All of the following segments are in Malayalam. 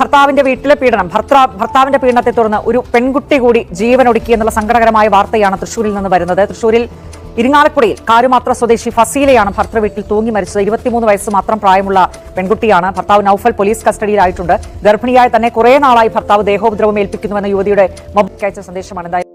ഭർത്താവിന്റെ വീട്ടിലെ പീഡനം. ഭർത്താ ഭർത്താവിന്റെ പീഡനത്തെ തുടർന്ന് ഒരു പെൺകുട്ടി കൂടി ജീവൻ ഒടുക്കി എന്നുള്ള സങ്കടകരമായ വാർത്തയാണ് തൃശൂരിൽ നിന്ന് വരുന്നത്. തൃശൂരിൽ ഇരിങ്ങാലക്കുടയിൽ കാരുമാത്ര സ്വദേശി ഫസീലയാണ് ഭർത്തൃ വീട്ടിൽ തൂങ്ങി മരിച്ചത്. ഇരുപത്തിമൂന്ന് വയസ്സ് മാത്രം പ്രായമുള്ള പെൺകുട്ടിയാണ്. ഭർത്താവ് നൌഫൽ പോലീസ് കസ്റ്റഡിയിലായിട്ടുണ്ട്. ഗർഭിണിയായി തന്നെ കുറെ നാളായി ഭർത്താവ് ദേഹോപദ്രവം ഏൽപ്പിക്കുന്നുവെന്ന യുവതിയുടെ മൊബൈൽ അയച്ച സന്ദേശമാണ്. എന്തായാലും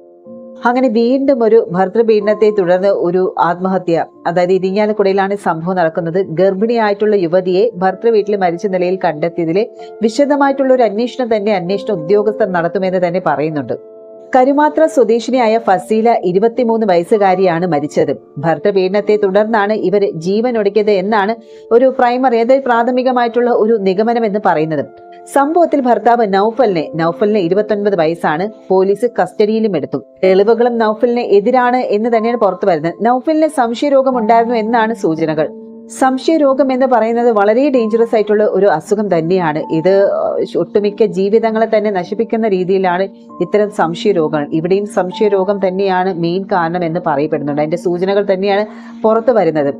അങ്ങനെ വീണ്ടും ഒരു ഭർത്തൃപീഡനത്തെ തുടർന്ന് ഒരു ആത്മഹത്യ. അതായത് ഇരിഞ്ഞാലക്കുടയിലാണ് സംഭവം നടക്കുന്നത്. ഗർഭിണിയായിട്ടുള്ള യുവതിയെ ഭർത്തൃ വീട്ടിൽ മരിച്ച നിലയിൽ കണ്ടെത്തിയതിലെ വിശദമായിട്ടുള്ള ഒരു അന്വേഷണം തന്നെ അന്വേഷണ ഉദ്യോഗസ്ഥർ നടത്തുമെന്ന് തന്നെ പറയുന്നുണ്ട്. കരുമാത്ര സ്വദേശിനിയായ ഫസീല ഇരുപത്തിമൂന്ന് വയസ്സുകാരിയാണ് മരിച്ചത്. ഭർത്തപീഡനത്തെ തുടർന്നാണ് ഇവർ ജീവൻ ഒടുക്കിയത് എന്നാണ് ഒരു പ്രൈമറി അതായത് പ്രാഥമികമായിട്ടുള്ള ഒരു നിഗമനം എന്ന് പറയുന്നത്. സംഭവത്തിൽ ഭർത്താവ് നൌഫലിനെ നൌഫലിന് ഇരുപത്തൊൻപത് വയസ്സാണ് പോലീസ് കസ്റ്റഡിയിലും എടുത്തു. തെളിവുകളും നൌഫലിന് എതിരാണ് എന്ന് തന്നെയാണ് പുറത്തു വരുന്നത്. നൌഫലിന് സംശയരോഗം ഉണ്ടായിരുന്നു എന്നാണ് സൂചനകൾ. സംശയരോഗം എന്ന് പറയുന്നത് വളരെ ഡേഞ്ചറസ് ആയിട്ടുള്ള ഒരു അസുഖം തന്നെയാണ്. ഇത് ഒട്ടുമിക്ക ജീവിതങ്ങളെ തന്നെ നശിപ്പിക്കുന്ന രീതിയിലാണ് ഇത്തരം സംശയരോഗങ്ങൾ. ഇവിടെയും സംശയരോഗം തന്നെയാണ് മെയിൻ കാരണം എന്ന് പറയപ്പെടുന്നുണ്ട്. അതിന്റെ സൂചനകൾ തന്നെയാണ് പുറത്തു വരുന്നത്.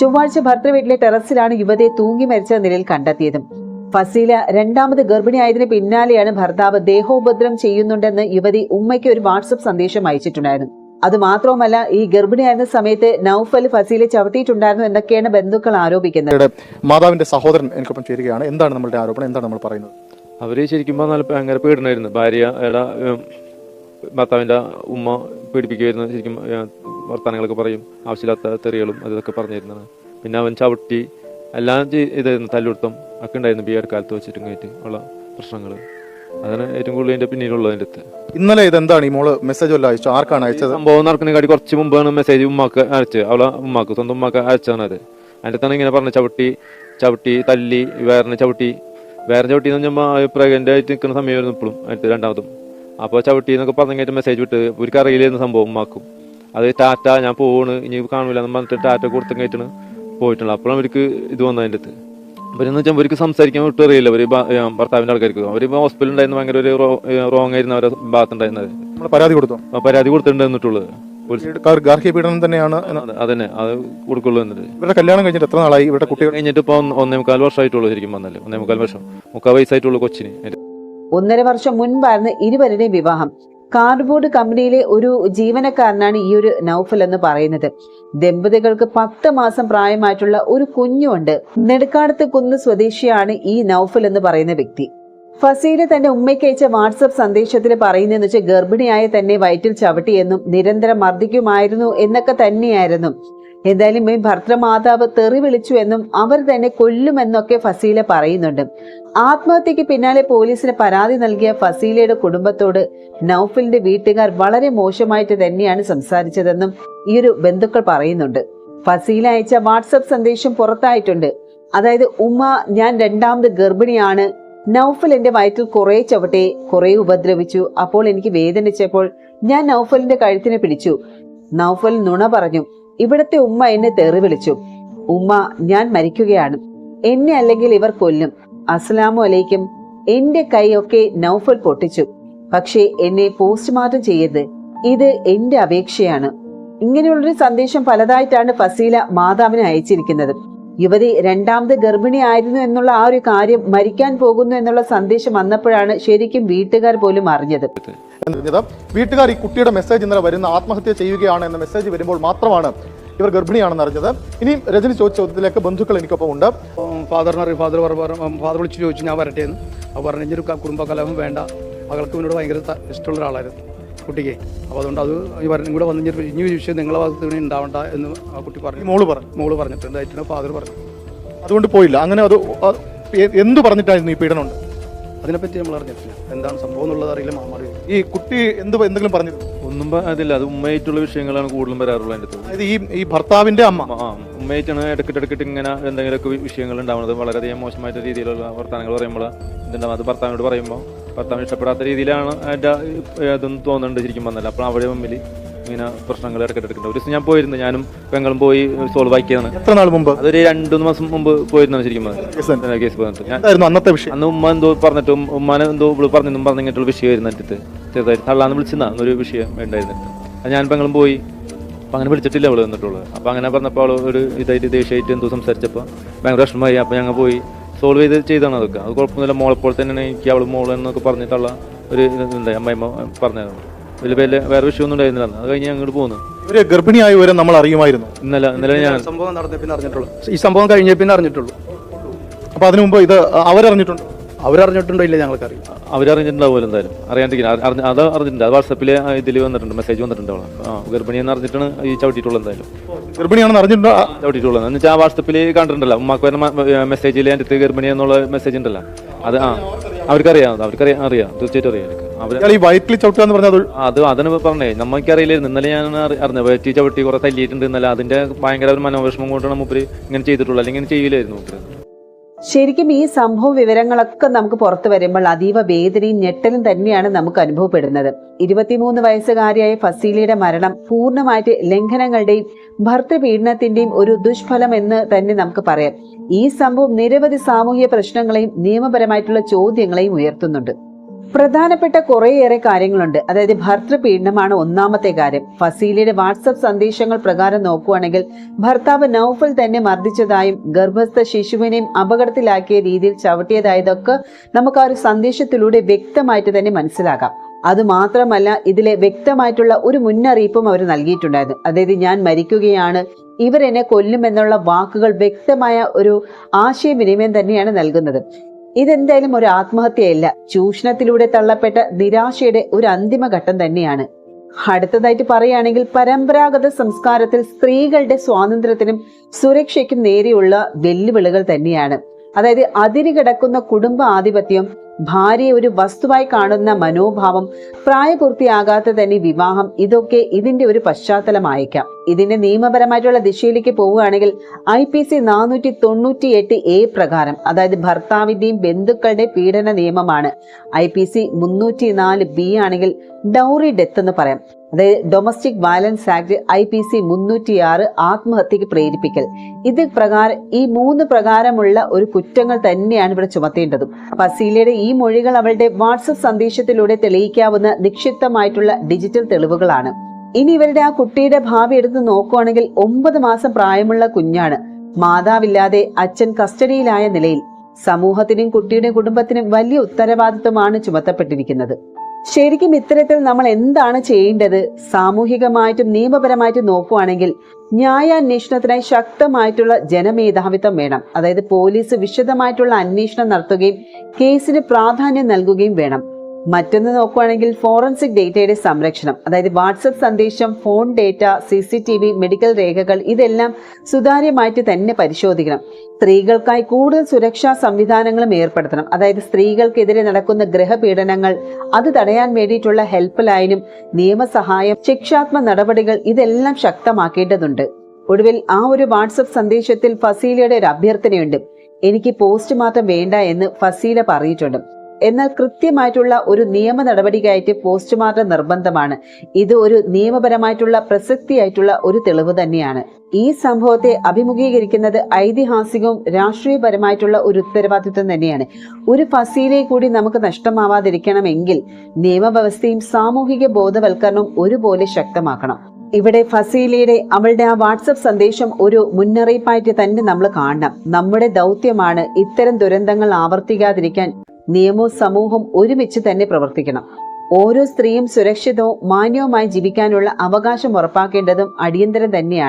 ചൊവ്വാഴ്ച ഭർത്തൃ വീട്ടിലെ ടെറസിലാണ് യുവതിയെ തൂങ്ങി മരിച്ച നിലയിൽ കണ്ടെത്തിയതും. ഫസീല രണ്ടാമത് ഗർഭിണിയായതിന് പിന്നാലെയാണ് ഭർത്താവ് ദേഹോപദ്രം ചെയ്യുന്നുണ്ടെന്ന് യുവതി ഉമ്മയ്ക്ക് ഒരു വാട്സപ്പ് സന്ദേശം അയച്ചിട്ടുണ്ടായിരുന്നു. അത് മാത്രവുമല്ല ഈ ഗർഭിണിയായിരുന്ന സമയത്ത് നൌഫൽ ഫസീലെ ചവിട്ടിയിട്ടുണ്ടായിരുന്നു എന്നൊക്കെയാണ് ബന്ധുക്കൾ ആരോപിക്കുന്നത്. മാതാവിന്റെ സഹോദരൻ എനിക്കൊപ്പം ചേരുകയാണ്. എന്താണ് നമ്മളുടെ ആരോപണം? എന്താണ് നമ്മൾ പറയുന്നത്? അവർ ശരിക്കും പറഞ്ഞാൽ ഭയങ്കര പീഡനമായിരുന്നു ഭാര്യയുടെ മാതാവിന്റെ ഉമ്മ പീഡിപ്പിക്കുമായിരുന്നു ശരിക്കും വർത്തമാനങ്ങളൊക്കെ പറയും. ആവശ്യമില്ലാത്ത തെറികളും അതൊക്കെ പറഞ്ഞിരുന്നതാണ് പിന്നെ അവൻ ചവിട്ടി എല്ലാം ഇതായിരുന്നു തല്ലുടുത്തം ഒക്കെ ഉണ്ടായിരുന്നു. ബിയർ കാലത്ത് വെച്ചിട്ടും കയറ്റി ഉള്ള പ്രശ്നങ്ങൾ അതാണ് ഏറ്റവും കൂടുതൽ അതിന്റെ പിന്നിലുള്ളതിന്റെ അടുത്ത് ഇന്നലെ ഇതെന്താണ്? ഈ മോൾ മെസ്സേജ് വല്ല അയച്ചു? ആർക്കാണ് അയച്ചത്? സംഭവം നടക്കുന്നതിനെക്കാട്ടി കുറച്ച് മുമ്പാണ് മെസ്സേജ് ഉമ്മാക്ക് അയച്ചത്. അവളെ ഉമ്മാക്ക് സ്വന്തം ഉമ്മാക്ക് അയച്ചാണ് അത്. അതിന്റെ തന്നെ ഇങ്ങനെ പറഞ്ഞ ചവിട്ടി ചവിട്ടി തല്ലി വേറെ ചവിട്ടി. വേറെ ചവിട്ടി എന്ന് പറഞ്ഞാൽ പ്രഗ്നന്റ് ആയിട്ട് നിൽക്കുന്ന സമയമായിരുന്നു ഇപ്പോഴും അടുത്ത് രണ്ടാമതും. അപ്പോൾ ചവിട്ടി എന്നൊക്കെ പറഞ്ഞിട്ട് മെസ്സേജ് വിട്ട് ഒരു അറിയില്ലായിരുന്നു സംഭവം ഉമ്മാക്കും. അത് ടാറ്റ ഞാൻ പോണ് ഇനി കാണില്ല എന്ന് പറഞ്ഞിട്ട് ടാറ്റ കൊടുത്തും കയറ്റാണ് പോയിട്ടുള്ളത് അപ്പോഴും അവർക്ക് ഇത് വന്നതിന്റെ അടുത്ത് അവരെന്ന് വെച്ചാൽ അവർക്ക് സംസാരിക്കാൻ വിട്ടു അറിയില്ല. അവർ ഭർത്താവിന്റെ ആൾക്കാർക്ക്. അവർ ഹോസ്പിറ്റലിൽ ഉണ്ടായിരുന്നു. ഭയങ്കര ഒരു റോങ് ആയിരുന്നു അവരുടെ ഭാഗത്തുണ്ടായിരുന്നത്. നമ്മൾ പരാതി കൊടുത്തു? പരാതി കൊടുത്തിട്ടുണ്ട് എന്നിട്ടുള്ളത്. പോലീസ്. ഗാർഹിക പീഡനം തന്നെയാണ് അതന്നെ. അത് കൊടുക്കുള്ളൂ എന്നിട്ട്. ഇവരുടെ കല്യാണം കഴിഞ്ഞിട്ട് എത്ര നാളായി? ഇവരുടെ കുട്ടികൾ കഴിഞ്ഞിട്ട് ഇപ്പൊ ഒന്ന് ഒന്നേ മുക്കാൽ വർഷമായിട്ടുള്ളൂ ശരിക്കും വന്നല്ലേ ഒന്നേ മുക്കാൽ വർഷം. മുക്കാൽ വയസ്സായിട്ടുള്ളൂ കൊച്ചിന്. ഒന്നര വർഷം മുൻപായിരുന്നു ഇരുവരുടെയും വിവാഹം. കാർഡ്ബോർഡ് കമ്പനിയിലെ ഒരു ജീവനക്കാരനാണ് ഈ ഒരു നൌഫൽ എന്ന് പറയുന്നത്. ദമ്പതികൾക്ക് പത്ത് മാസം പ്രായമായിട്ടുള്ള ഒരു കുഞ്ഞുണ്ട്. നെടുക്കാടത്ത് കുന്ന് സ്വദേശിയാണ് ഈ നൌഫൽ എന്ന് പറയുന്ന വ്യക്തി. ഫസീല തന്റെ ഉമ്മയ്ക്ക് അയച്ച വാട്സപ്പ് സന്ദേശത്തിൽ പറയുന്നതെന്ന് വെച്ചാൽ ഗർഭിണിയായ തന്നെ വയറ്റിൽ ചവിട്ടിയെന്നും നിരന്തരം മർദ്ദിക്കുമായിരുന്നു എന്നൊക്കെ തന്നെയായിരുന്നു. എന്തായാലും ഈ ഭർത്തൃമാതാവ് തെറി വിളിച്ചു എന്നും അവർ തന്നെ കൊല്ലുമെന്നൊക്കെ ഫസീല പറയുന്നുണ്ട്. ആത്മഹത്യക്ക് പിന്നാലെ പോലീസിന് പരാതി നൽകിയ ഫസീലയുടെ കുടുംബത്തോട് നൌഫലിന്റെ വീട്ടുകാർ വളരെ മോശമായിട്ട് തന്നെയാണ് സംസാരിച്ചതെന്നും ഈ ഒരു ബന്ധുക്കൾ പറയുന്നുണ്ട്. ഫസീല അയച്ച വാട്സപ്പ് സന്ദേശം പുറത്തായിട്ടുണ്ട്. അതായത് ഉമ്മ ഞാൻ രണ്ടാമത് ഗർഭിണിയാണ്. നൌഫൽ എന്റെ വയറ്റിൽ കുറെ ചവിട്ടെ കുറെ ഉപദ്രവിച്ചു. അപ്പോൾ എനിക്ക് വേദനിച്ചപ്പോൾ ഞാൻ നൌഫലിന്റെ കഴുത്തിനെ പിടിച്ചു. നൌഫൽ നുണ പറഞ്ഞു ഇവിടത്തെ ഉമ്മ എന്നെ തെറി വിളിച്ചു. ഉമ്മ ഞാൻ മരിക്കുകയാണ്. എന്നെ അല്ലെങ്കിൽ ഇവർ കൊല്ലും. അസ്സലാമു അലൈക്കും. എന്റെ കൈയൊക്കെ നൗഫൽ പൊട്ടിച്ചു. പക്ഷേ എന്നെ പോസ്റ്റ്മോർട്ടം ചെയ്യരുത്. ഇത് എന്റെ അപേക്ഷയാണ്. ഇങ്ങനെയുള്ളൊരു സന്ദേശം പലതായിട്ടാണ് ഫസീല മാതാവിന് അയച്ചിരിക്കുന്നത്. യുവതി രണ്ടാമത് ഗർഭിണി ആയിരുന്നു എന്നുള്ള ആ ഒരു കാര്യം മരിക്കാൻ പോകുന്നു എന്നുള്ള സന്ദേശം വന്നപ്പോഴാണ് ശരിക്കും വീട്ടുകാർ പോലും അറിഞ്ഞത്. വീട്ടുകാർ ഈ കുട്ടിയുടെ മെസ്സേജ് ഇന്നലെ വരുന്ന ആത്മഹത്യ ചെയ്യുകയാണ് എന്ന മെസ്സേജ് വരുമ്പോൾ മാത്രമാണ് ഇവർ ഗർഭിണിയാണെന്ന് അറിഞ്ഞത്. ഇനിയും രജനി ചോദിച്ച ചോദ്യത്തിലേക്ക് ബന്ധുക്കൾ എനിക്കൊപ്പം ഉണ്ട്. ഫാദർ അറിയും. ഫാദർ ഫാദർ വിളിച്ച് ചോദിച്ചു ഞാൻ വരട്ടെ എന്ന്? അപ്പോൾ പറഞ്ഞു "ഇനി ഒരു ക- കുടുംബ കലഹം വേണ്ട. മകൾക്ക് ഇവനോട് ഭയങ്കര ഇഷ്ടമുള്ള ഒരാളായിരുന്നു. കുട്ടിക്ക്. അപ്പോൾ അതുകൊണ്ട് അത് ഈ പറഞ്ഞു കൂടെ വന്നു ഇനി ഒരു വിഷയം നിങ്ങളെ ഭാഗത്ത് ഉണ്ടാവണ്ട എന്ന് ആ കുട്ടി പറഞ്ഞു. മോൾ പറഞ്ഞു. മോൾ പറഞ്ഞിട്ടുണ്ട് അതിന്റെ ഫാദർ പറഞ്ഞു. അതുകൊണ്ട് പോയില്ല. അങ്ങനെ അത് എന്ത് പറഞ്ഞിട്ടായിരുന്നു ഈ പീഡനം ഉണ്ട് അതിനെപ്പറ്റി നമ്മൾ അറിഞ്ഞിട്ടില്ല. എന്താണ് സംഭവം എന്നുള്ളത് അറിയില്ല മാമാറി ഈ കുട്ടി എന്ത് എന്തെങ്കിലും പറഞ്ഞു ഒന്നും അതില്ല. അത് ഉമ്മയായിട്ടുള്ള വിഷയങ്ങളാണ് കൂടുതലും വരാറുള്ളത് അതിന്റെ അതായത് ഈ ഈ ഭർത്താവിന്റെ അമ്മ. ആ ഉമ്മയായിട്ടാണ് ഇടയ്ക്കിട്ട് ഇടയ്ക്കിട്ട് ഇങ്ങനെ എന്തെങ്കിലുമൊക്കെ വിഷയങ്ങൾ ഉണ്ടാവുന്നത്. വളരെയധികം മോശമായിട്ട് രീതിയിലുള്ള വർത്തമാനങ്ങൾ പറയുമ്പോൾ എന്തുണ്ടാവും? അത് ഭർത്താവിനോട് പറയുമ്പോൾ ഭർത്താവിന് ഇഷ്ടപ്പെടാത്ത രീതിയിലാണ് അതിന്റെ ഇതൊന്നും തോന്നുന്നുണ്ട് ശരിക്കും വന്നല്ല അപ്പോൾ അവിടെ മുമ്പിൽ ഇങ്ങനെ പ്രശ്നങ്ങൾ ഇടയ്ക്കിട്ട് ഒരു ദിവസം ഞാൻ പോയിരുന്നു. ഞാനും പെങ്ങളും പോയി സോൾവ് ആക്കിയതാണ്. എത്ര നാൾ മുമ്പ്? അതൊരു രണ്ടു മാസം മുമ്പ് പോയിരുന്നു ശരിക്കും കേസ് പറഞ്ഞിട്ട് അന്നത്തെ വിഷയം. അന്ന് ഉമ്മ എന്തോ പറഞ്ഞിട്ട് ഉമ്മാനെ എന്തോ ഇവിടെ പറഞ്ഞെന്നും പറഞ്ഞിട്ടുള്ള വിഷയമായിരുന്നു എന്റെ ചെറുതായിട്ട് തള്ളാന്ന് വിളിച്ചെന്നാ അന്നൊരു വിഷയം ഉണ്ടായിരുന്നിട്ട് അത് ഞാൻ പെങ്ങളും പോയി. അപ്പം അങ്ങനെ വിളിച്ചിട്ടില്ല അവൾ വന്നിട്ടുള്ളത്. അപ്പം അങ്ങനെ പറഞ്ഞപ്പോൾ അവൾ ഒരു ഇതായിട്ട് ദേഷ്യമായിട്ട് എന്തോ സംസാരിച്ചപ്പോൾ ഭയങ്കര വിഷമമായി. അപ്പം ഞങ്ങൾ പോയി. സോൾവ് ചെയ്ത് ചെയ്താണ് അതൊക്കെ. അത് കുഴപ്പമൊന്നുമില്ല. മോളെപ്പോൾ തന്നെയാണ് എനിക്ക് അവൾ മോൾ എന്നൊക്കെ പറഞ്ഞിട്ടുള്ള ഒരു ഇതുണ്ട്. അമ്മയമ്മ പറഞ്ഞായിരുന്നു വലിയ വലിയ വേറെ വിഷയമൊന്നും ഉണ്ടായിരുന്നില്ല. അത് കഴിഞ്ഞ് അങ്ങോട്ട് പോകുന്നു ഒരു ഗർഭിണിയായ വിവരം നമ്മൾ അറിയുമായിരുന്നു. ഇന്നലെ ഇന്നലെ ഞാൻ സംഭവം നടന്ന പിന്നെ അറിഞ്ഞിട്ടുള്ളൂ. ഈ സംഭവം കഴിഞ്ഞ പിന്നെ അറിഞ്ഞിട്ടുള്ളൂ. അപ്പൊ അതിനു മുമ്പ് ഇത് അവരറിഞ്ഞിട്ടുണ്ട്. അവരറിഞ്ഞിട്ടുണ്ടോ ഇല്ല ഞങ്ങൾക്കറിയാം അവരറിഞ്ഞിട്ടുണ്ടാവുമല്ലോ എന്തായാലും. അറിയാണ്ടിരിക്കില്ല എന്തായാലും അറിഞ്ഞ- അത് അറിഞ്ഞിട്ടുണ്ട്. അത് വാട്സപ്പിൽ ഇതിൽ വന്നിട്ടുണ്ട്. മെസ്സേജ് വന്നിട്ടുണ്ട് അവളെ. ഗർഭിണിയെന്ന് അറിഞ്ഞിട്ടാണ് ഈ ചവിട്ടിയിട്ടുള്ളത് എന്തായാലും. ഗർഭിണിയാണെന്ന് അറിഞ്ഞിട്ടുണ്ടോ? ചവിട്ടിയിട്ടുള്ളത്. എന്ന് വെച്ചാൽ ആ വാട്സപ്പിൽ കണ്ടിട്ടുണ്ടല്ലോ. ഉമ്മാക്ക് വരുന്ന മെസ്സേജിൽ എന്റെ അടുത്ത് ഗർഭിണി എന്നുള്ള മെസ്സേജ് ഉണ്ടല്ലോ. അത് ആ. അവർക്കറിയാം. അവർക്കറിയാം. അറിയാം. തീർച്ചയായിട്ടും അറിയാം. അവർ ഈ വയറ്റിൽ ചവിട്ടുക എന്ന് പറഞ്ഞാൽ അത് അതിന് പറഞ്ഞേ. നമുക്കറിയില്ലായിരുന്നു ഇന്നലെ ഞാൻ അറി- അറിഞ്ഞത്. വയറ്റി ചവിട്ടി കുറെ തല്ലിയിട്ടുണ്ട് ഇന്നലെ. അതിന്റെ ഭയങ്കര ഒരു മനോവിഷമം കൊണ്ടാണ് മുപ്പര് ഇങ്ങനെ ചെയ്തിട്ടുള്ളൂ അല്ലെങ്കിൽ ഇങ്ങനെ ചെയ്യില്ലായിരുന്നു മൂപ്പര്. ശരിക്കും ഈ സംഭവ വിവരങ്ങളൊക്കെ നമുക്ക് പുറത്തു വരുമ്പോൾ അതീവ വേദനയും ഞെട്ടലും തന്നെയാണ് നമുക്ക് അനുഭവപ്പെടുന്നത്. ഇരുപത്തിമൂന്ന് വയസ്സുകാരിയായ ഫസീലയുടെ മരണം പൂർണമായിട്ട് ലംഘനങ്ങളുടെയും ഭർത്തൃപീഡനത്തിന്റെയും ഒരു ദുഷ്ഫലം എന്ന് തന്നെ നമുക്ക് പറയാം. ഈ സംഭവം നിരവധി സാമൂഹ്യ പ്രശ്നങ്ങളെയും നിയമപരമായിട്ടുള്ള ചോദ്യങ്ങളെയും ഉയർത്തുന്നുണ്ട്. പ്രധാനപ്പെട്ട കുറേയേറെ കാര്യങ്ങളുണ്ട്. അതായത് ഭർത്തൃപീഡനമാണ് ഒന്നാമത്തെ കാര്യം. ഫസീലയുടെ വാട്സപ്പ് സന്ദേശങ്ങൾ പ്രകാരം നോക്കുകയാണെങ്കിൽ ഭർത്താവ് നൌഫൽ തന്നെ മർദ്ദിച്ചതായും ഗർഭസ്ഥ ശിശുവിനെയും അപകടത്തിലാക്കിയ രീതിയിൽ ചവിട്ടിയതായതൊക്കെ നമുക്ക് ആ ഒരു സന്ദേശത്തിലൂടെ വ്യക്തമായിട്ട് തന്നെ മനസ്സിലാക്കാം. അത് മാത്രമല്ല ഇതിലെ വ്യക്തമായിട്ടുള്ള ഒരു മുന്നറിയിപ്പും അവർ നൽകിയിട്ടുണ്ടായിരുന്നു. അതായത് ഞാൻ മരിക്കുകയാണ് ഇവരെന്നെ കൊല്ലുമെന്നുള്ള വാക്കുകൾ വ്യക്തമായ ഒരു ആശയവിനിമയം തന്നെയാണ് നൽകുന്നത്. ഇതെന്തായാലും ഒരു ആത്മഹത്യയല്ല. ചൂഷണത്തിലൂടെ തള്ളപ്പെട്ട നിരാശയുടെ ഒരു അന്തിമ ഘട്ടം തന്നെയാണ്. അടുത്തതായിട്ട് പറയുകയാണെങ്കിൽ പരമ്പരാഗത സംസ്കാരത്തിൽ സ്ത്രീകളുടെ സ്വാതന്ത്ര്യത്തിനും സുരക്ഷയ്ക്കും നേരെയുള്ള വെല്ലുവിളികൾ തന്നെയാണ്. അതായത് അതിരുകിടക്കുന്ന കുടുംബ ആധിപത്യം ഭാര്യയെ ഒരു വസ്തുവായി കാണുന്ന മനോഭാവം പ്രായപൂർത്തിയാകാത്ത തന്നെ വിവാഹം ഇതൊക്കെ ഇതിന്റെ ഒരു പശ്ചാത്തലമായേക്കാം. ഇതിന്റെ നിയമപരമായിട്ടുള്ള ദിശയിലേക്ക് പോവുകയാണെങ്കിൽ ഐ പി സി നാനൂറ്റി തൊണ്ണൂറ്റി എട്ട് എ പ്രകാരം അതായത് ഭർത്താവിന്റെയും ബന്ധുക്കളുടെ പീഡന നിയമമാണ്. ഐ പി സി മുന്നൂറ്റി നാല് ബി ആണെങ്കിൽ ഡൗറി ഡെത്ത് എന്ന് പറയാം. അതായത് domestic violence act I P C മുന്നൂറ്റി ആറ് ആത്മഹത്യക്ക് പ്രേരിപ്പിക്കൽ. ഇത് പ്രകാരം ഈ മൂന്ന് പ്രകാരമുള്ള ഒരു കുറ്റങ്ങൾ തന്നെയാണ് ഇവിടെ ചുമത്തേണ്ടതും. ഫസീലയുടെ ഈ മൊഴികൾ അവളുടെ വാട്സപ്പ് സന്ദേശത്തിലൂടെ തെളിയിക്കാവുന്ന നിക്ഷിപ്തമായിട്ടുള്ള ഡിജിറ്റൽ തെളിവുകളാണ്. ഇനി ഇവരുടെ ആ കുട്ടിയുടെ ഭാവി എടുത്ത് നോക്കുകയാണെങ്കിൽ ഒമ്പത് മാസം പ്രായമുള്ള കുഞ്ഞാണ്. മാതാവില്ലാതെ അച്ഛൻ കസ്റ്റഡിയിലായ നിലയിൽ സമൂഹത്തിനും കുട്ടിയുടെ കുടുംബത്തിനും വലിയ ഉത്തരവാദിത്വമാണ് ചുമത്തപ്പെട്ടിരിക്കുന്നത്. ശരിക്കും ഇത്തരത്തിൽ നമ്മൾ എന്താണ് ചെയ്യേണ്ടത്? സാമൂഹികമായിട്ടും നിയമപരമായിട്ടും നോക്കുവാണെങ്കിൽ ന്യായാന്വേഷണത്തിനായി ശക്തമായിട്ടുള്ള ജനമേധാവിത്വം വേണം. അതായത് പോലീസ് വിശദമായിട്ടുള്ള അന്വേഷണം നടത്തുകയും കേസിന് പ്രാധാന്യം നൽകുകയും വേണം. മറ്റൊന്ന് നോക്കുകയാണെങ്കിൽ ഫോറൻസിക് ഡേറ്റയുടെ സംരക്ഷണം. അതായത് വാട്സപ്പ് സന്ദേശം phone data C C T V medical രേഖകൾ ഇതെല്ലാം സുതാര്യമായിട്ട് തന്നെ പരിശോധിക്കണം. സ്ത്രീകൾക്കായി കൂടുതൽ സുരക്ഷാ സംവിധാനങ്ങളും ഏർപ്പെടുത്തണം. അതായത് സ്ത്രീകൾക്കെതിരെ നടക്കുന്ന ഗൃഹപീഡനങ്ങൾ അത് തടയാൻ വേണ്ടിയിട്ടുള്ള ഹെൽപ്പ് ലൈനും നിയമസഹായം ശിക്ഷാത്മക നടപടികൾ ഇതെല്ലാം ശക്തമാക്കേണ്ടതുണ്ട്. ഒടുവിൽ ആ ഒരു വാട്സപ്പ് സന്ദേശത്തിൽ ഫസീലയുടെ ഒരു അഭ്യർത്ഥനയുണ്ട്. എനിക്ക് പോസ്റ്റ് മാത്രം വേണ്ട എന്ന് ഫസീല പറഞ്ഞിട്ടുണ്ട്. എന്നാൽ കൃത്യമായിട്ടുള്ള ഒരു നിയമ നടപടിക്കായിട്ട് പോസ്റ്റ്മോർട്ടം നിർബന്ധമാണ്. ഇത് ഒരു നിയമപരമായിട്ടുള്ള പ്രസക്തിയായിട്ടുള്ള ഒരു തെളിവ് തന്നെയാണ്. ഈ സംഭവത്തെ അഭിമുഖീകരിക്കുന്നത് ഐതിഹാസികവും രാഷ്ട്രീയപരമായിട്ടുള്ള ഒരു ഉത്തരവാദിത്വം തന്നെയാണ്. ഒരു ഫസീലെ കൂടി നമുക്ക് നഷ്ടമാവാതിരിക്കണമെങ്കിൽ നിയമവ്യവസ്ഥയും സാമൂഹിക ബോധവൽക്കരണവും ഒരുപോലെ ശക്തമാക്കണം. ഇവിടെ ഫസീലയുടെ അവളുടെ ആ വാട്സപ്പ് സന്ദേശം ഒരു മുന്നറിയിപ്പായിട്ട് തന്നെ നമ്മൾ കാണണം. നമ്മുടെ ദൗത്യമാണ് ഇത്തരം ദുരന്തങ്ങൾ ആവർത്തിക്കാതിരിക്കാൻ നിയമവും സമൂഹം ഒരുമിച്ച് തന്നെ പ്രവർത്തിക്കണം. ഓരോ സ്ത്രീയും സുരക്ഷിതവും മാന്യവുമായി ജീവിക്കാനുള്ള അവകാശം ഉറപ്പാക്കേണ്ടതും അടിയന്തരം തന്നെയാണ്.